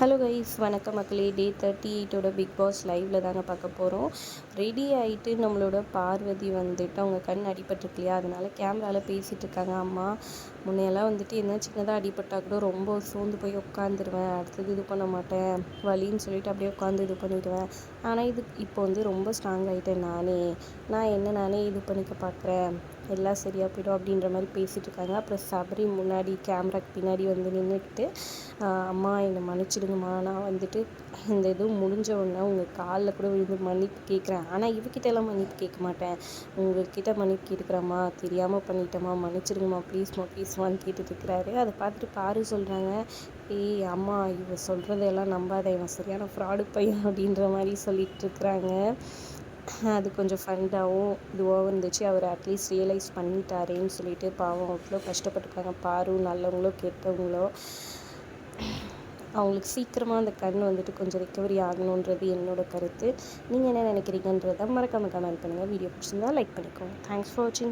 Hello guys வணக்கம் மக்களே. Day thirty எயிட்டோட பிக் பாஸ் லைவில் தாங்க பார்க்க போகிறோம் ரெடி ஆகிட்டு நம்மளோட பார்வதி வந்துட்டு அவங்க கண் அடிபட்டிருக்கு இல்லையா? அதனால கேமராவில் பேசிகிட்டு இருக்காங்க அம்மா. முன்னையெல்லாம் வந்துட்டு என்ன சின்னதாக அடிபட்டால் கூட ரொம்ப சோர்ந்து போய் உட்காந்துருவேன் அடுத்தது இது பண்ண மாட்டேன். வலின்னு சொல்லிட்டு அப்படியே உட்காந்து இது பண்ணிடுவேன். ஆனால் இது இப்போ வந்து ரொம்ப ஸ்ட்ராங் ஆகிட்டேன் நானே. நான் என்ன நானே இது பண்ணிக்க பார்க்குறேன் எல்லாம் சரியாக போயிடும் அப்படின்ற மாதிரி பேசிகிட்டு இருக்காங்க. அப்புறம் சபரி முன்னாடி கேமராக்கு பின்னாடி வந்து நின்றுக்கிட்டு அம்மா என்னை மன்னிச்சிடுங்கம்மா. நான் வந்துட்டு இந்த இது முடிஞ்ச உடனே உங்கள் காலில் கூட விழுந்து மன்னிப்பு கேட்குறேன். ஆனால் இவகிட்ட எல்லாம் மன்னிப்பு கேட்க மாட்டேன். உங்கள்கிட்ட மன்னிப்பு கேட்குறம்மா தெரியாமல் பண்ணிட்டேம்மா. மன்னிச்சிடுங்கம்மா. ப்ளீஸ்மா ப்ளீஸ்மான்னு கேட்டுட்டுருக்கிறாரு அதை பார்த்துட்டு பாரு சொல்கிறாங்க ஏய் அம்மா இவ சொல்கிறதெல்லாம் நம்பாத. இவன் சரியான ஃப்ராடு பையன் அப்படின்ற மாதிரி சொல்லிட்டு இருக்கிறாங்க. அது கொஞ்சம் ஃபண்டாகவும் இதுவாகவும் இருந்துச்சு. அவர் அட்லீஸ்ட் ரியலைஸ் பண்ணிட்டாரேன்னு சொல்லிட்டு பாவம் அவ்வளோ கஷ்டப்பட்டுருக்காங்க. பாரு நல்லவங்களோ கெட்டவங்களோ. அவங்களுக்கு சீக்கிரமாக அந்த கண் வந்துட்டு கொஞ்சம் ரிக்கவரி ஆகணுன்றது என்னோட கருத்து. நீங்கள் என்ன நினைக்கிறீங்கன்றதை மறக்காமல் கமெண்ட் பண்ணுங்கள் வீடியோ பிடிச்சிருந்தா லைக் பண்ணிக்கோங்க. தேங்க்ஸ் ஃபார் வாட்சிங்